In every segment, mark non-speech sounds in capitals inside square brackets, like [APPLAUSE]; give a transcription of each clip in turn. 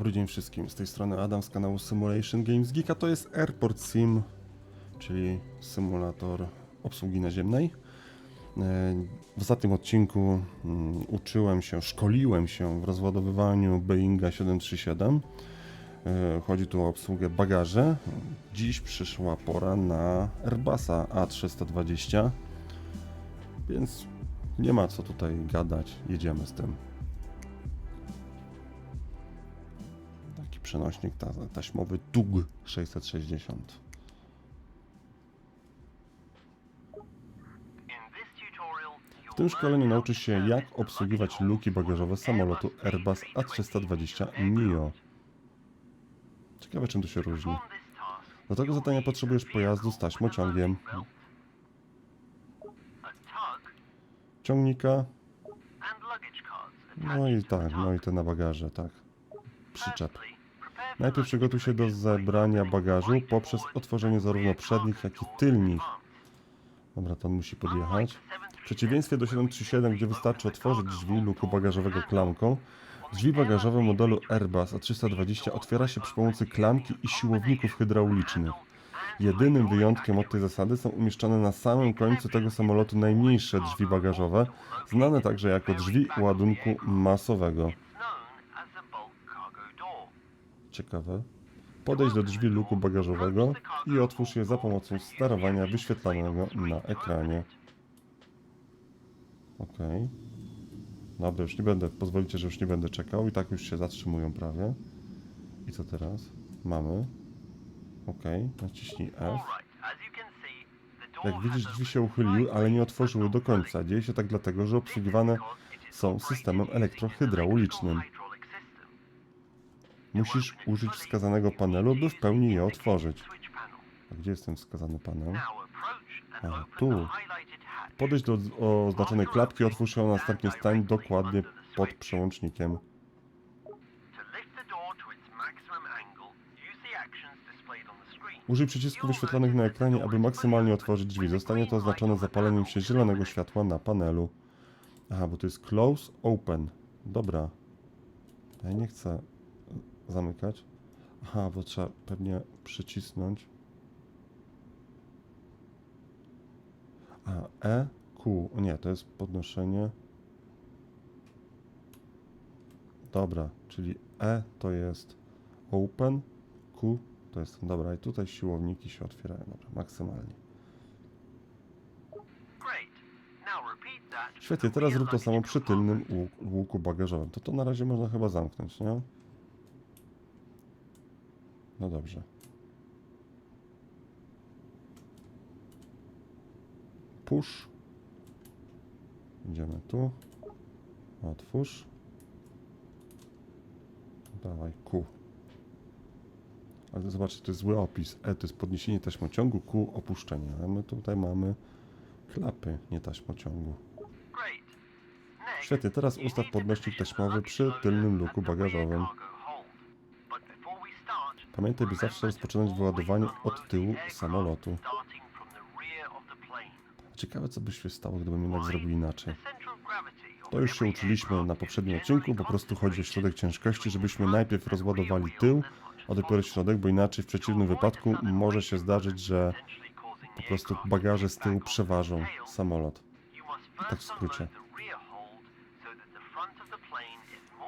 Dobry dzień wszystkim, z tej strony Adam z kanału Simulation Games Geek, a to jest Airport Sim, czyli symulator obsługi naziemnej. E, W ostatnim odcinku mm, uczyłem się, szkoliłem się w rozładowywaniu Boeinga 737. E, Chodzi tu o obsługę bagaży. Dziś przyszła pora na Airbusa A320, więc nie ma co tutaj gadać, jedziemy z tym. Przenośnik ta, taśmowy TUG 660. W tym szkoleniu nauczysz się jak obsługiwać luki bagażowe samolotu Airbus A320 NEO. Ciekawe czym to się różni. Do tego zadania potrzebujesz pojazdu z taśmociągiem, ciągnika, no i tak, no i te na bagaże, tak. Przyczep. Najpierw przygotuj się do zebrania bagażu poprzez otworzenie zarówno przednich, jak i tylnych. Dobra, to on musi podjechać. W przeciwieństwie do 737, gdzie wystarczy otworzyć drzwi luku bagażowego klamką, drzwi bagażowe modelu Airbus A320 otwiera się przy pomocy klamki i siłowników hydraulicznych. Jedynym wyjątkiem od tej zasady są umieszczone na samym końcu tego samolotu najmniejsze drzwi bagażowe, znane także jako drzwi ładunku masowego. Ciekawe. Podejdź do drzwi luku bagażowego i otwórz je za pomocą sterowania wyświetlanego na ekranie. Ok. Dobra, już nie będę, pozwolicie, że już nie będę czekał i tak już się zatrzymują prawie. I co teraz? Mamy. Ok, naciśnij F. Jak widzisz, drzwi się uchyliły, ale nie otworzyły do końca. Dzieje się tak dlatego, że obsługiwane są systemem elektrohydraulicznym. Musisz użyć wskazanego panelu, by w pełni je otworzyć. A gdzie jest ten wskazany panel? A, tu. Podejdź do oznaczonej klapki, otwórz ją, następnie stań dokładnie pod przełącznikiem. Użyj przycisków wyświetlanych na ekranie, aby maksymalnie otworzyć drzwi. Zostanie to oznaczone zapaleniem się zielonego światła na panelu. Aha, bo to jest close, open. Dobra. Ja nie chcę zamykać. Aha, bo trzeba pewnie przycisnąć. A, E, Q. Nie, to jest podnoszenie. Dobra, czyli E to jest open, Q to jest. Dobra, i tutaj siłowniki się otwierają. Dobra, maksymalnie. Świetnie, teraz zrób to samo przy tylnym łuk- łuku bagażowym. To to na razie można chyba zamknąć, nie? No dobrze. Push. Idziemy tu. Otwórz. Dawaj, Q. Ale zobaczcie, to jest zły opis. E to jest podniesienie taśmociągu, Q opuszczenie. A my tutaj mamy klapy, nie taśmociągu. Świetnie, teraz ustaw podnośnik taśmowy przy tylnym luku bagażowym. Pamiętaj, by zawsze rozpoczynać wyładowanie od tyłu samolotu. Ciekawe, co by się stało, gdybym jednak zrobił inaczej. To już się uczyliśmy na poprzednim odcinku, po prostu chodzi o środek ciężkości, żebyśmy najpierw rozładowali tył, a dopiero środek, bo inaczej w przeciwnym wypadku może się zdarzyć, że po prostu bagaże z tyłu przeważą samolot. Tak w skrócie.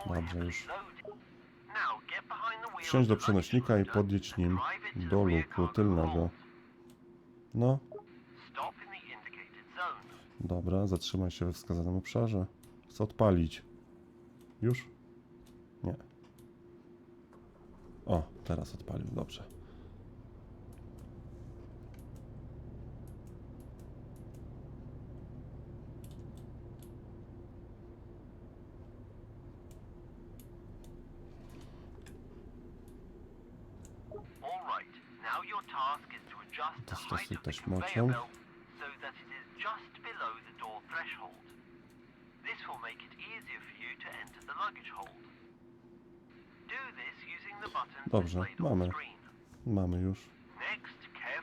Dobrze, już. Wsiądź do przenośnika i podjedź nim do luku tylnego. No, dobra, zatrzymaj się we wskazanym obszarze. Chcę odpalić. Już? Nie. O, teraz odpalił, dobrze. The buttons Dobrze, mamy. Mamy już.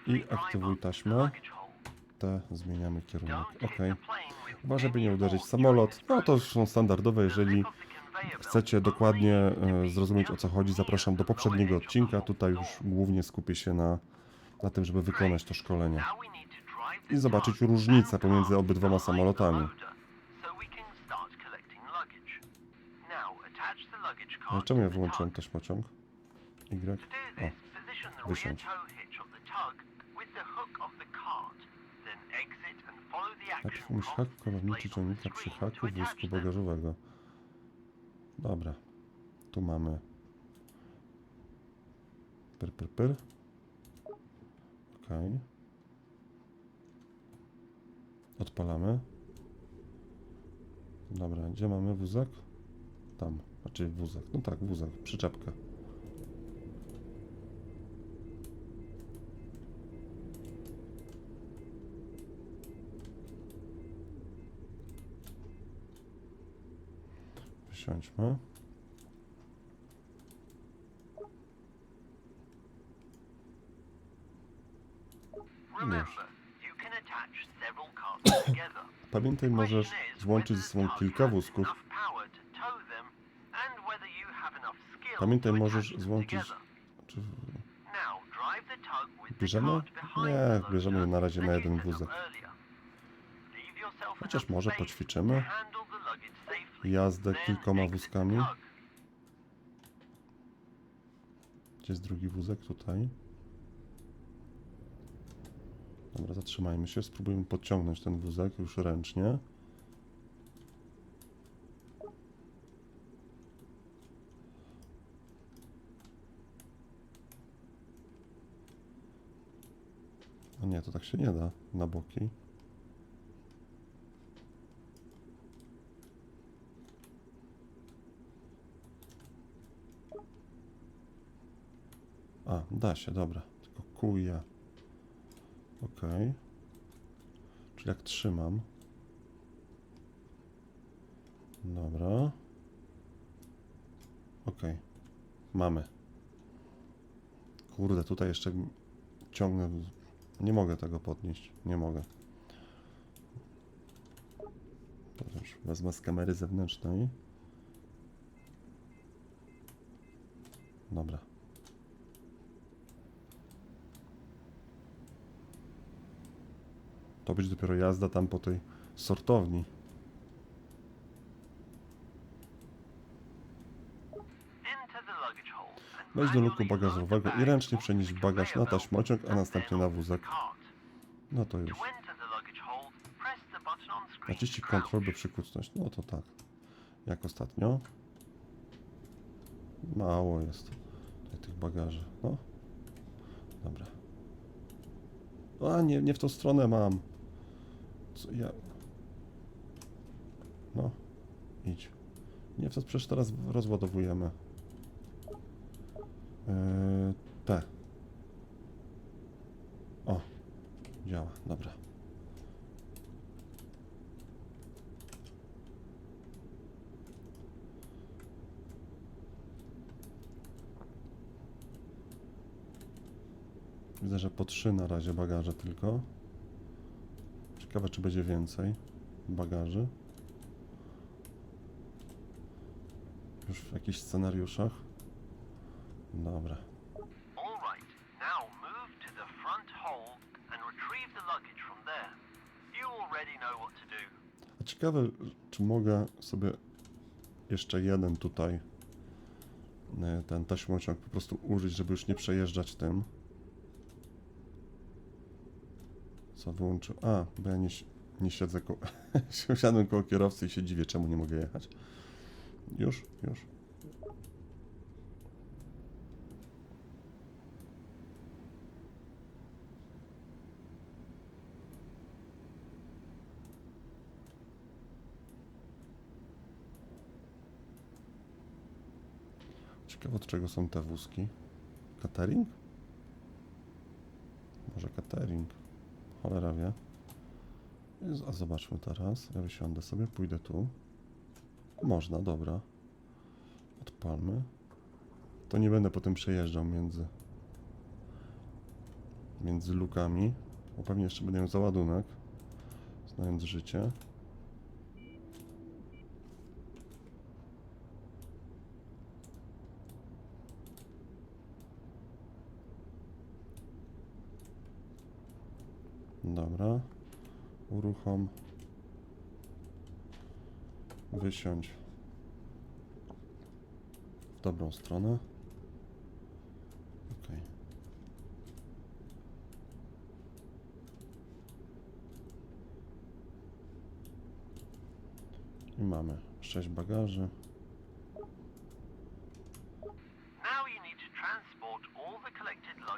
I aktywuj taśmę. Te zmieniamy kierunek. Ok. żeby any nie uderzyć w samolot. No to już są standardowe, jeżeli chcecie dokładnie e, zrozumieć o co chodzi, zapraszam do poprzedniego odcinka. Tutaj już głównie skupię się na, na tym, żeby wykonać to szkolenie. I zobaczyć różnicę pomiędzy obydwoma samolotami. Ale czemu ja wyłączyłem taśmociąg? Y? O, wysiądź. Najpierw musi hak kolowniczy ciągnika przy haku wózku bagażowego. Dobra. Tu mamy. Pyr, pyr, pyr. Odpalamy. Dobra, gdzie mamy wózek? Tam. Znaczy wózek. No tak, wózek. Przyczepkę. Wysiądźmy. Pamiętaj, możesz złączyć ze sobą kilka wózków. Pamiętaj, możesz złączyć... Czy... Bierzemy? Nie, bierzemy na razie na jeden wózek. Chociaż może poćwiczymy jazdę kilkoma wózkami. Gdzie jest drugi wózek? Tutaj. Dobra, zatrzymajmy się. Spróbujmy podciągnąć ten wózek już ręcznie. No nie, to tak się nie da na boki. A, da się, dobra. Tylko kuje. Ok. Czyli jak trzymam. Dobra. Ok. Mamy. Kurde, tutaj jeszcze ciągnę. Nie mogę tego podnieść. Nie mogę. Już wezmę z kamery zewnętrznej. Dobra. To być dopiero jazda tam po tej sortowni. Wejdź do luku bagażowego i ręcznie przenieść bagaż na taśmociąg, a następnie na wózek. No to już. Naciśnij Ctrl, by przykucnąć. No to tak. Jak ostatnio. Mało jest tych bagaży. No. Dobra. A, nie, nie w tą stronę mam. Co ja... No. Idź. Nie, to przecież teraz rozładowujemy. Yy, te. O. Działa, dobra. Widzę, że po trzy na razie bagaże tylko. Ciekawe, czy będzie więcej bagaży. Już w jakichś scenariuszach. Dobra. A ciekawe, czy mogę sobie jeszcze jeden tutaj e, ten taśmociąg po prostu użyć, żeby już nie przejeżdżać tym. Co wyłączył? A, bo ja nie, nie siedzę koło... [LAUGHS] Siadłem koło kierowcy i się dziwię, czemu nie mogę jechać. Już? Już. Ciekawe od czego są te wózki. Catering? Może catering. Cholera wie. A zobaczmy teraz. Ja wysiądę sobie, pójdę tu. Można, dobra. Odpalmy. To nie będę potem przejeżdżał między między lukami, bo pewnie jeszcze będę miał załadunek, znając życie. Uruchom. Wysiądź w dobrą stronę. I mamy 6 bagaży.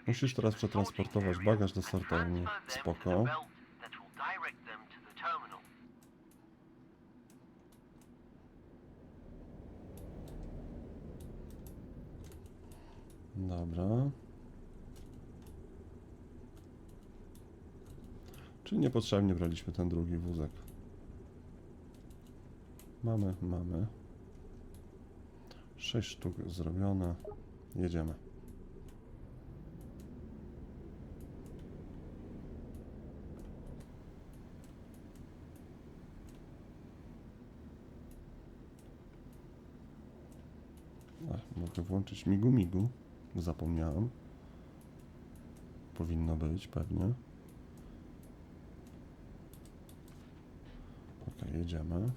Musisz teraz przetransportować bagaż do sortowni. Spoko. Dobra. Czyli niepotrzebnie braliśmy ten drugi wózek. Mamy, mamy. Sześć sztuk zrobione. Jedziemy. Mogę włączyć migu migu. Zapomniałem. Powinno być pewnie. Ok, jedziemy.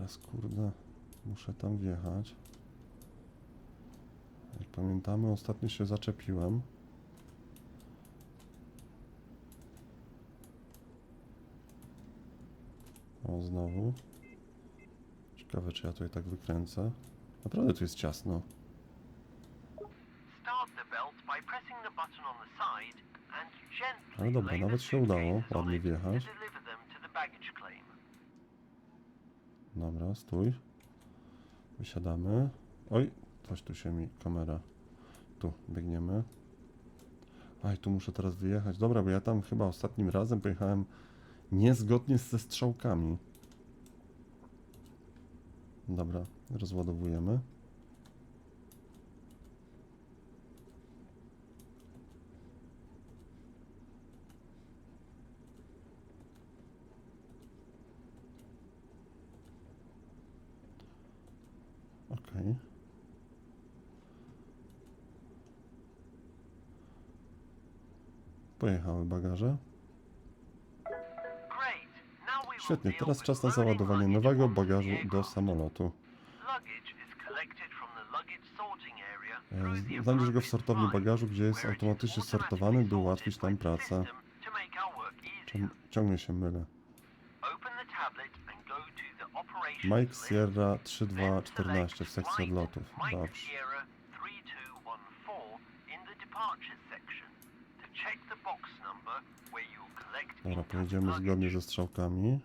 Teraz kurde, muszę tam wjechać. Jak pamiętamy, ostatnio się zaczepiłem. O, znowu. Ciekawe, czy ja tutaj tak wykręcę. Naprawdę tu jest ciasno. Ale dobra, nawet się udało ładnie wjechać. Dobra, stój. Wysiadamy. Oj, coś tu się mi kamera. Tu, biegniemy. Aj, tu muszę teraz wyjechać. Dobra, bo ja tam chyba ostatnim razem pojechałem niezgodnie ze strzałkami. Dobra, rozładowujemy. Okej. Pojechały bagaże. Świetnie, teraz czas na załadowanie nowego bagażu do samolotu. E, Znajdziesz go w sortowni bagażu, gdzie jest automatycznie sortowany, by ułatwić nam pracę. system to make our work easier. Ciąg- Ciągle się mylę. Mike. Sierra Then 3214 w sekcji odlotów. Dobrze. Dobra, pojedziemy zgodnie ze strzałkami.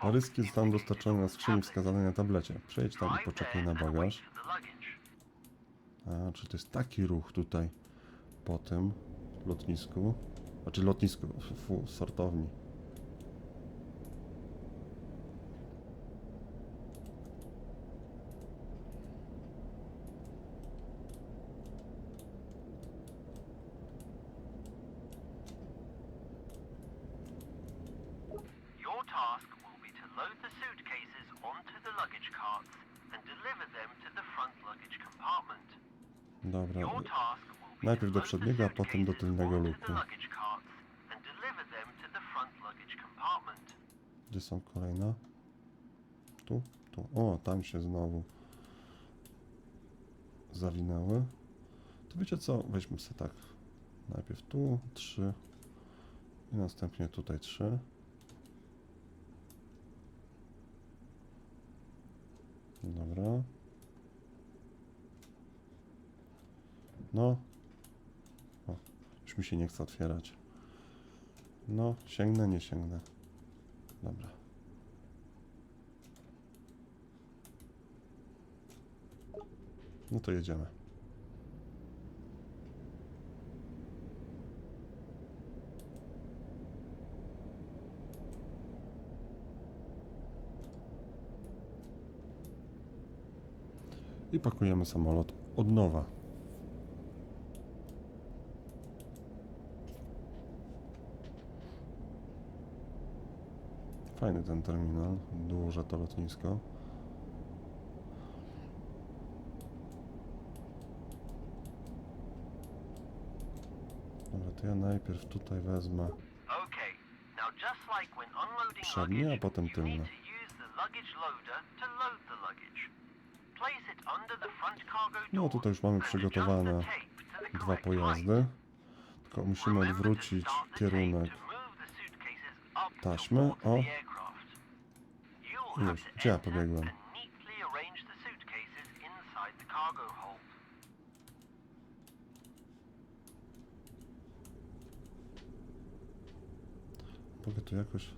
Paryski zostaną dostarczone na skrzyni wskazanej na tablecie. Przejdź tam i poczekaj na bagaż. A, czy to jest taki ruch tutaj po tym lotnisku? Znaczy lotnisku, fu, sortowni. Dobra, najpierw do przedniego, a potem do tylnego luku. Gdzie są kolejne? Tu? Tu. O, tam się znowu zawinęły. To wiecie co? Weźmy sobie tak. Najpierw tu trzy i następnie tutaj trzy. Dobra. No. O, już mi się nie chce otwierać. No, sięgnę, nie sięgnę. Dobra. No to jedziemy. I pakujemy samolot od nowa. Fajny ten terminal, duże to lotnisko. Dobra, to ja najpierw tutaj wezmę Przednie, a potem tylne. No tutaj już mamy przygotowane dwa pojazdy. Tylko musimy odwrócić kierunek towards O. Już, gdzie ja pobiegłem? Mogę tu jakoś...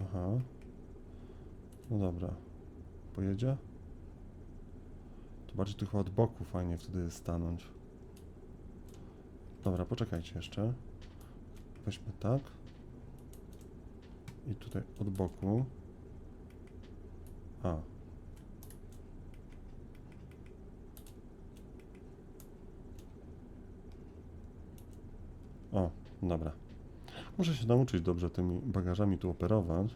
Aha. No dobra. Pojedzie? To bardziej tu chyba od boku fajnie wtedy jest stanąć. Dobra, poczekajcie jeszcze. Weźmy tak. I tutaj od boku. A. O, dobra. Muszę się nauczyć dobrze tymi bagażami tu operować.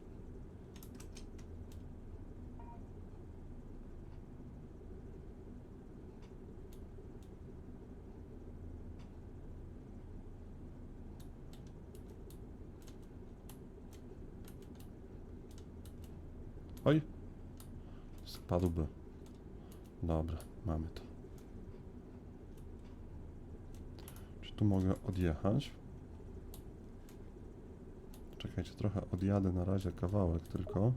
Oj, spadłby. Dobra, mamy to. Czy tu mogę odjechać? Czekajcie, trochę odjadę na razie kawałek tylko.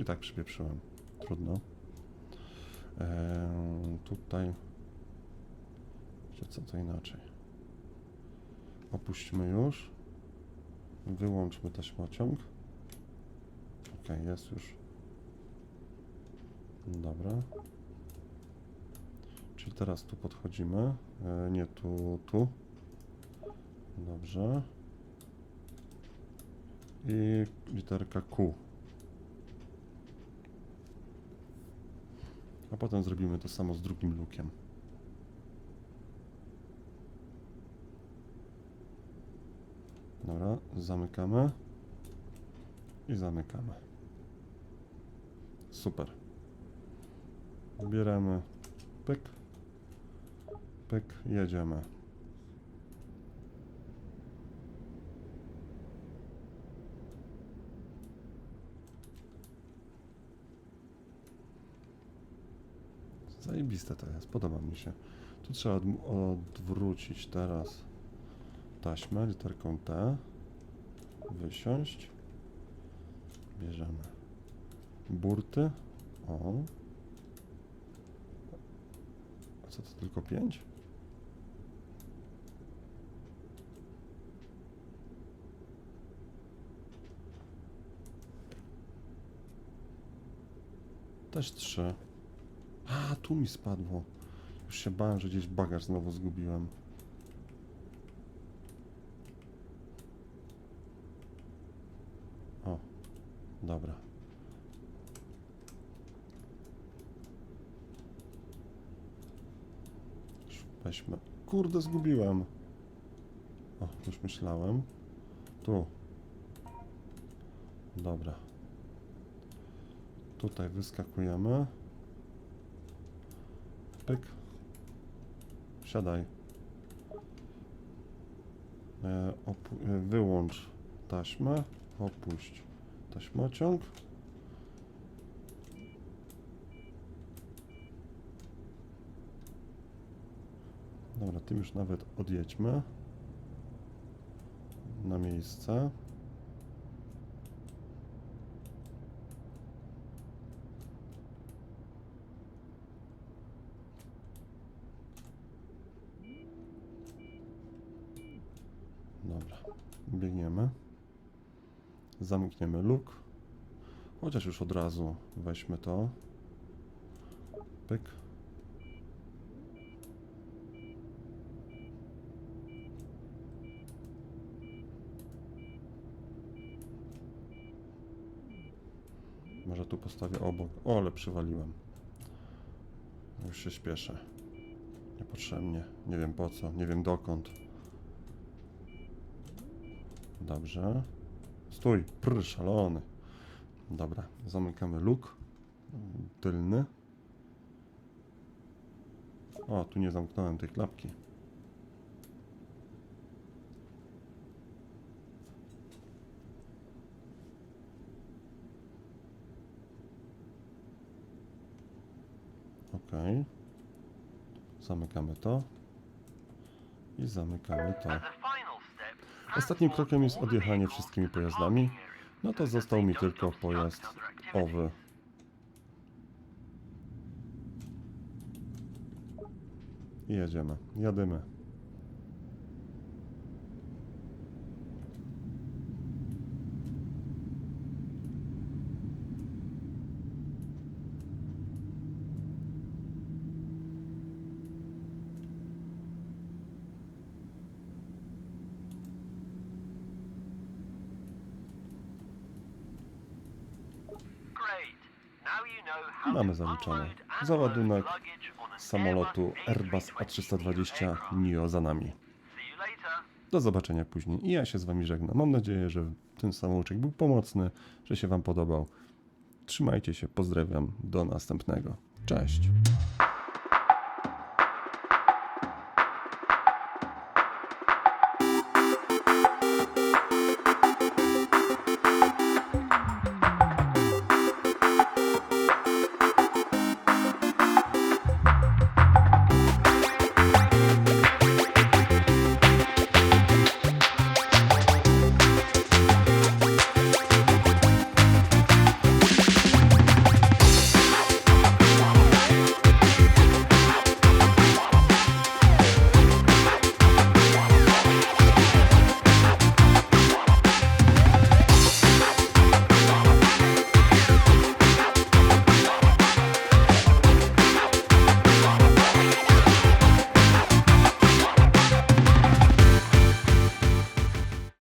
I tak przypieprzyłem. Trudno. Eee, tutaj... Co, to inaczej. Opuśćmy już. Wyłączmy taśmociąg. Ok, jest już. Dobra. Czyli teraz tu podchodzimy. E, nie tu, tu. Dobrze. I literka Q. A potem zrobimy to samo z drugim lukiem. Dobra, zamykamy. I zamykamy. Super. Bieremy. Pyk. Pyk, jedziemy. Zajebiste to jest, podoba mi się. Tu trzeba odwrócić teraz taśmę literką T. Wysiąść. Bierzemy burty. O. A co to tylko pięć? Też trzy. A, tu mi spadło. Już się bałem, że gdzieś bagaż znowu zgubiłem. O, dobra. Już Weźmy. Kurde, zgubiłem. O, już myślałem. Tu. Dobra. Tutaj wyskakujemy. Pyk. Siadaj. E, e, wyłącz taśmę. Opuść taśmociąg. Dobra, tym już nawet odjedźmy na miejsce. Dobra, biegniemy. Zamkniemy luk. Chociaż już od razu weźmy to. Pyk. tu postawię obok. O, ale przywaliłem. Już się śpieszę. Niepotrzebnie. Nie wiem po co, nie wiem dokąd. Dobrze. Stój, prr, szalony. Dobra, zamykamy luk tylny. O, tu nie zamknąłem tej klapki. Zamykamy to. I zamykamy to. Ostatnim krokiem jest odjechanie wszystkimi pojazdami. No to został mi tylko pojazd owy. I jedziemy. Jadymy. Mamy zaliczone. Załadunek samolotu Airbus Airbus A320 aircraft. NIO za nami. Do zobaczenia później. I ja się z Wami żegnam. Mam nadzieję, że ten samouczek był pomocny, że się Wam podobał. Trzymajcie się, pozdrawiam, do następnego. Cześć.